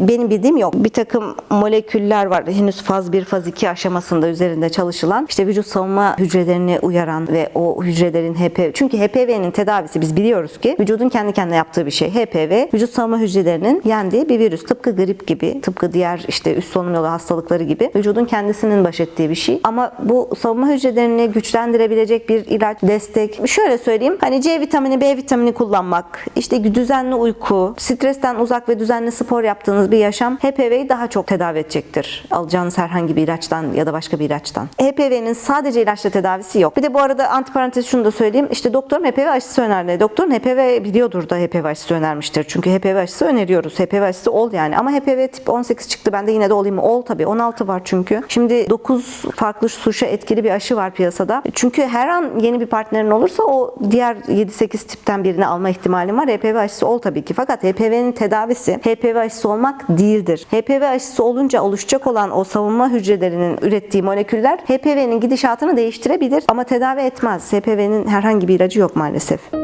benim bildiğim yok. Bir takım moleküller var. Henüz faz 1, faz 2 aşamasında üzerinde çalışılan. işte vücut savunma hücrelerini uyaran ve o hücrelerin HPV. Çünkü HPV'nin tedavisi biz biliyoruz ki vücudun kendi kendine yaptığı bir şey. HPV vücut savunma hücrelerinin yendiği bir virüs. Tıpkı grip gibi, tıpkı diğer işte üst solunum yolu hastalıkları gibi vücudun kendisinin baş ettiği bir şey. Ama bu savunma hücrelerini güçlendirebilecek bir ilaç, destek. Şöyle söyleyeyim. Hani C vitamini, B vitamini kullanmak, işte düzenli uyku, stresten uzak ve düzenli spor yaptığınız bir yaşam HPV'yi daha çok tedavi edecektir. Alacağınız herhangi bir ilaçtan ya da başka bir ilaçtan. HPV'nin sadece ilaçla tedavisi yok. Bir de bu arada antiparantez şunu da söyleyeyim. İşte doktorum HPV aşısı önerdi. Doktorun HPV biliyordur da HPV aşısı önermiştir. Çünkü HPV aşısı öneriyoruz. HPV aşısı ol yani. Ama HPV tip 18 çıktı. Ben de yine de olayım? Ol tabii. 16 var çünkü. Şimdi 9 farklı suşa etkili bir aşı var piyasada. Çünkü her an yeni bir partnerin olursa o diğer 7-8 tipten birini alma ihtimalin var. HPV aşısı ol tabii ki. Fakat HPV'nin tedavisi HPV aşısı değildir. HPV aşısı olunca oluşacak olan o savunma hücrelerinin ürettiği moleküller HPV'nin gidişatını değiştirebilir ama tedavi etmez. HPV'nin herhangi bir ilacı yok maalesef.